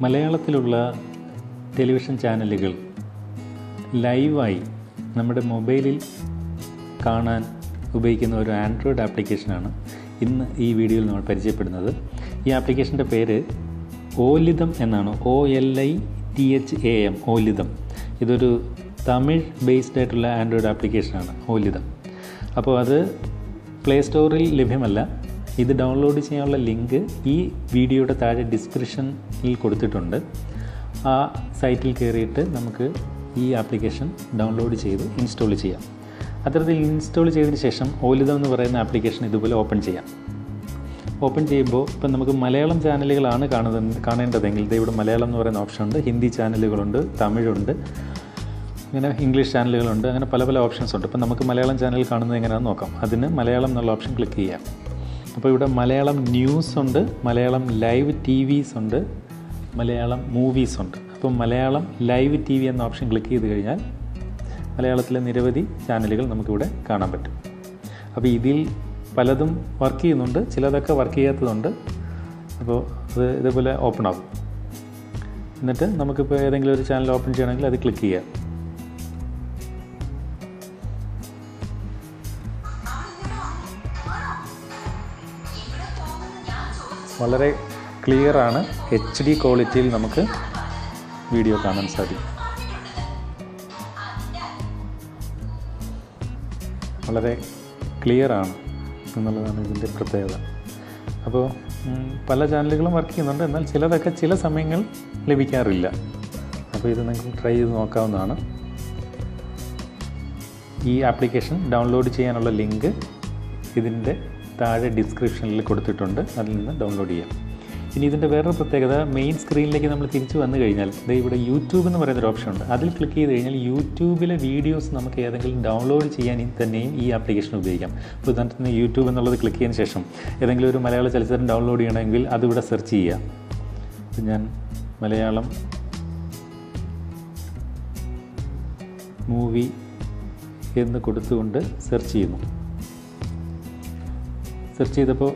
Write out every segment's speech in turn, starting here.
മലയാളത്തിലുള്ള ടെലിവിഷൻ ചാനലുകൾ ലൈവായി നമ്മുടെ മൊബൈലിൽ കാണാൻ ഉപയോഗിക്കുന്ന ഒരു ആൻഡ്രോയിഡ് ആപ്ലിക്കേഷനാണ് ഇന്ന് ഈ വീഡിയോയിൽ നമ്മൾ പരിചയപ്പെടുന്നത്. ഈ ആപ്ലിക്കേഷന്റെ പേര് ഓലിതം എന്നാണ്. O L I T H A M Olitham. ഇതൊരു തമിഴ് ബേസ്ഡ് ആയിട്ടുള്ള ആൻഡ്രോയിഡ് ആപ്ലിക്കേഷനാണ് ഓലിതം. അപ്പോൾ അത് പ്ലേ സ്റ്റോറിൽ ലഭ്യമല്ല. ഇത് ഡൗൺലോഡ് ചെയ്യാനുള്ള ലിങ്ക് ഈ വീഡിയോയുടെ താഴെ ഡിസ്ക്രിപ്ഷനിൽ കൊടുത്തിട്ടുണ്ട്. ആ സൈറ്റിൽ കയറിയിട്ട് നമുക്ക് ഈ ആപ്ലിക്കേഷൻ ഡൗൺലോഡ് ചെയ്ത് ഇൻസ്റ്റാൾ ചെയ്യാം. അത്തരത്തിൽ ഇൻസ്റ്റാൾ ചെയ്തതിന് ശേഷം ഓലിതം എന്ന് പറയുന്ന ആപ്ലിക്കേഷൻ ഇതുപോലെ ഓപ്പൺ ചെയ്യാം. ഓപ്പൺ ചെയ്യുമ്പോൾ ഇപ്പം നമുക്ക് മലയാളം ചാനലുകളാണ് കാണുന്നത് കാണേണ്ടതെങ്കിൽ ഇവിടെ മലയാളം എന്ന് പറയുന്ന ഓപ്ഷൻ ഉണ്ട് ഹിന്ദി ചാനലുകളുണ്ട് തമിഴുണ്ട് അങ്ങനെ ഇംഗ്ലീഷ് ചാനലുകളുണ്ട് അങ്ങനെ പല പല ഓപ്ഷൻസ് ഉണ്ട്. ഇപ്പം നമുക്ക് മലയാളം ചാനൽ കാണുന്നത് എങ്ങനെയാണെന്ന് നോക്കാം. അതിന് മലയാളം എന്നുള്ള ഓപ്ഷൻ ക്ലിക്ക് ചെയ്യാം. അപ്പോൾ ഇവിടെ മലയാളം ന്യൂസ് ഉണ്ട് മലയാളം ലൈവ് ടി വിസ് ഉണ്ട് മലയാളം മൂവീസ് ഉണ്ട്. അപ്പോൾ മലയാളം ലൈവ് ടി വി എന്ന ഓപ്ഷൻ ക്ലിക്ക് ചെയ്ത് കഴിഞ്ഞാൽ മലയാളത്തിലെ നിരവധി ചാനലുകൾ നമുക്കിവിടെ കാണാൻ പറ്റും. അപ്പോൾ ഇതിൽ പലതും വർക്ക് ചെയ്യുന്നുണ്ട് ചിലതൊക്കെ വർക്ക് ചെയ്യാത്തതുണ്ട്. അപ്പോൾ അത് ഇതേപോലെ ഓപ്പൺ ആകും എന്നിട്ട് നമുക്കിപ്പോൾ ഏതെങ്കിലും ഒരു ചാനൽ ഓപ്പൺ ചെയ്യണമെങ്കിൽ അത് ക്ലിക്ക് ചെയ്യാം. വളരെ ക്ലിയറാണ് എച്ച് ഡി ക്വാളിറ്റിയിൽ നമുക്ക് വീഡിയോ കാണാൻ സാധിക്കും. വളരെ ക്ലിയർ ആണ് എന്നുള്ളതാണ് ഇതിന്റെ പ്രത്യേകത. അപ്പോൾ പല ചാനലുകളും വർക്ക് ചെയ്യുന്നുണ്ട്. എന്നാൽ ചിലതൊക്കെ ചില സമയങ്ങൾ ലഭിക്കാറില്ല. അപ്പോൾ ഇത് നിങ്ങൾക്ക് ട്രൈ ചെയ്ത് നോക്കാവുന്നതാണ്. ഈ ആപ്ലിക്കേഷൻ ഡൗൺലോഡ് ചെയ്യാനുള്ള ലിങ്ക് ഇതിന്റെ താഴെ ഡിസ്ക്രിപ്ഷനിൽ കൊടുത്തിട്ടുണ്ട്. അതിൽ നിന്ന് ഡൗൺലോഡ് ചെയ്യാം. ഇനി ഇതിന്റെ വേറൊരു പ്രത്യേകത മെയിൻ സ്ക്രീനിലേക്ക് നമ്മൾ തിരിച്ചു വന്നു കഴിഞ്ഞാൽ ഇത് ഇവിടെ യൂട്യൂബ് എന്ന് പറയുന്നൊരു ഓപ്ഷൻ ഉണ്ട്. അതിൽ ക്ലിക്ക് ചെയ്ത് കഴിഞ്ഞാൽ യൂട്യൂബിലെ വീഡിയോസ് നമുക്ക് ഏതെങ്കിലും ഡൗൺലോഡ് ചെയ്യാൻ തന്നെയും ഈ ആപ്ലിക്കേഷൻ ഉപയോഗിക്കാം. ഇപ്പോൾ ഉദാഹരണത്തിന് യൂട്യൂബ് എന്നുള്ളത് ക്ലിക്ക് ചെയ്യുന്ന ശേഷം ഏതെങ്കിലും ഒരു മലയാള ചലച്ചിത്രം ഡൗൺലോഡ് ചെയ്യണമെങ്കിൽ അതിവിടെ സെർച്ച് ചെയ്യാം ഇപ്പം ഞാൻ മലയാളം മൂവി എന്ന് കൊടുത്തുകൊണ്ട് സെർച്ച് ചെയ്യുന്നു. സെർച്ച് ചെയ്തപ്പോൾ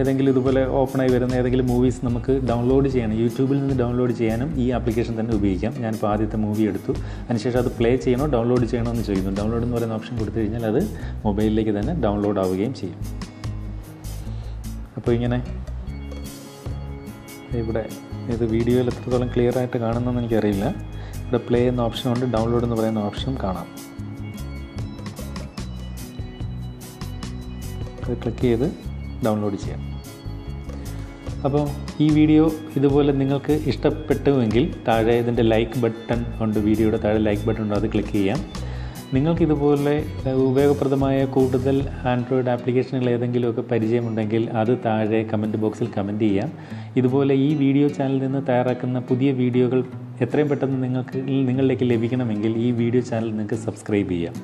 ഏതെങ്കിലും ഇതുപോലെ ഓപ്പണായി വരുന്ന ഏതെങ്കിലും മൂവീസ് നമുക്ക് ഡൗൺലോഡ് ചെയ്യാനും യൂട്യൂബിൽ നിന്ന് ഡൗൺലോഡ് ചെയ്യാനും ഈ ആപ്ലിക്കേഷൻ തന്നെ ഉപയോഗിക്കാം. ഞാനിപ്പോൾ ആദ്യത്തെ മൂവി എടുത്തു. അതിനുശേഷം അത് പ്ലേ ചെയ്യണോ ഡൗൺലോഡ് ചെയ്യണോ എന്ന് ചോദിക്കുന്നു. ഡൗൺലോഡ് എന്ന് പറയുന്ന ഓപ്ഷൻ കൊടുത്തു കഴിഞ്ഞാൽ അത് മൊബൈലിലേക്ക് തന്നെ ഡൗൺലോഡ് ആവുകയും ചെയ്യും. അപ്പോൾ ഇങ്ങനെ ഇവിടെ ഇത് വീഡിയോയിൽ എത്രത്തോളം ക്ലിയർ ആയിട്ട് കാണുന്നതെന്ന് എനിക്കറിയില്ല. ഇവിടെ പ്ലേ എന്ന ഓപ്ഷനുണ്ട് ഡൗൺലോഡ് എന്ന് പറയുന്ന ഓപ്ഷനും കാണാം. അത് ക്ലിക്ക് ചെയ്ത് ഡൗൺലോഡ് ചെയ്യാം. അപ്പോൾ ഈ വീഡിയോ ഇതുപോലെ നിങ്ങൾക്ക് ഇഷ്ടപ്പെട്ടുവെങ്കിൽ താഴെ ഇതിന്റെ ലൈക്ക് ബട്ടൺ ഉണ്ട് വീഡിയോയുടെ താഴെ ലൈക്ക് ബട്ടൺ ഉണ്ട് അത് ക്ലിക്ക് ചെയ്യാം. നിങ്ങൾക്ക് ഇതുപോലെ ഉപയോഗപ്രദമായ കൂടുതൽ ആൻഡ്രോയിഡ് ആപ്ലിക്കേഷനുകൾ ഏതെങ്കിലുമൊക്കെ പരിചയമുണ്ടെങ്കിൽ അത് താഴെ കമന്റ് ബോക്സിൽ കമന്റ് ചെയ്യാം. ഇതുപോലെ ഈ വീഡിയോ ചാനലിൽ നിന്ന് തയ്യാറാക്കുന്ന പുതിയ വീഡിയോകൾ എത്രയും പെട്ടെന്ന് നിങ്ങൾക്ക് നിങ്ങളിലേക്ക് ലഭിക്കണമെങ്കിൽ ഈ വീഡിയോ ചാനൽ നിങ്ങൾക്ക് സബ്സ്ക്രൈബ് ചെയ്യാം.